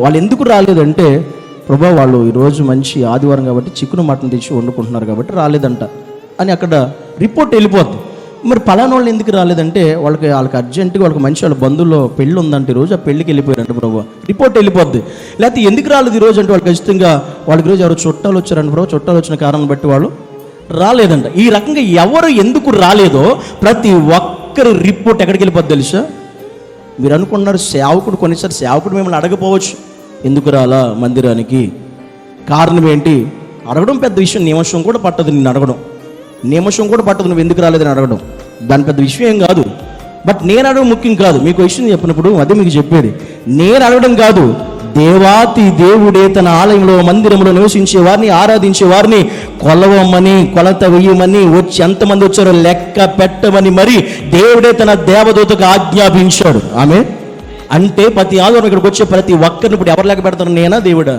వాళ్ళు ఎందుకు రాలేదంటే ప్రభా వాళ్ళు ఈరోజు మంచి ఆదివారం కాబట్టి చికెన్ మటన్ తెచ్చి వండుకుంటున్నారు కాబట్టి రాలేదంట. అని అక్కడ రిపోర్ట్ వెళ్ళిపోద్ది. మరి పలానా వాళ్ళు ఎందుకు రాలేదంటే వాళ్ళకి వాళ్ళకి అర్జెంటుగా వాళ్ళకి మంచి వాళ్ళ బంధువుల్లో పెళ్ళి ఉందంటే ఈరోజు ఆ పెళ్ళికి వెళ్ళిపోయారంట ప్రభు. రిపోర్ట్ వెళ్ళిపోద్ది. లేకపోతే ఎందుకు రాలేదు ఈరోజు అంటే వాళ్ళు ఖచ్చితంగా వాళ్ళకి ఈరోజు ఎవరు చుట్టాలు వచ్చారంట ప్రభు. చుట్టాలు వచ్చిన కారణం బట్టి వాళ్ళు రాలేదంట. ఈ రకంగా ఎవరు ఎందుకు రాలేదో ప్రతి ఒక్కరి రిపోర్ట్ ఎక్కడికి వెళ్ళిపోద్ది తెలుసా? మీరు అనుకున్నారు సేవకుడు కొన్నిసారి సేవకుడు మిమ్మల్ని అడగపోవచ్చు. ఎందుకు రాలా మందిరానికి? కారణం ఏంటి? అడగడం పెద్ద విషయం. నియమశం కూడా పట్టదు నిన్ను అడగడం. నియమశం కూడా పట్టదు. నువ్వు ఎందుకు రాలేదని అడగడం. దాని పెద్ద విషయం ఏం కాదు. బట్ నేను అడగడం ముఖ్యం కాదు. మీకు విషయం చెప్పినప్పుడు అదే మీకు చెప్పేది. నేను అడగడం కాదు. దేవాతి దేవుడే తన ఆలయంలో మందిరంలో నివసించే వారిని ఆరాధించే వారిని కొలవమని కొలత వెయ్యమని వచ్చి ఎంతమంది వచ్చారో లెక్క పెట్టమని మరి దేవుడే తన దేవదూతకు ఆజ్ఞాపించాడు. ఆమె అంటే ప్రతి ఆదివారం ఇక్కడికి వచ్చే ప్రతి ఒక్కరిని ఇప్పుడు ఎవరిలాగా పెడతాను పెడతారు నేనా దేవుడా?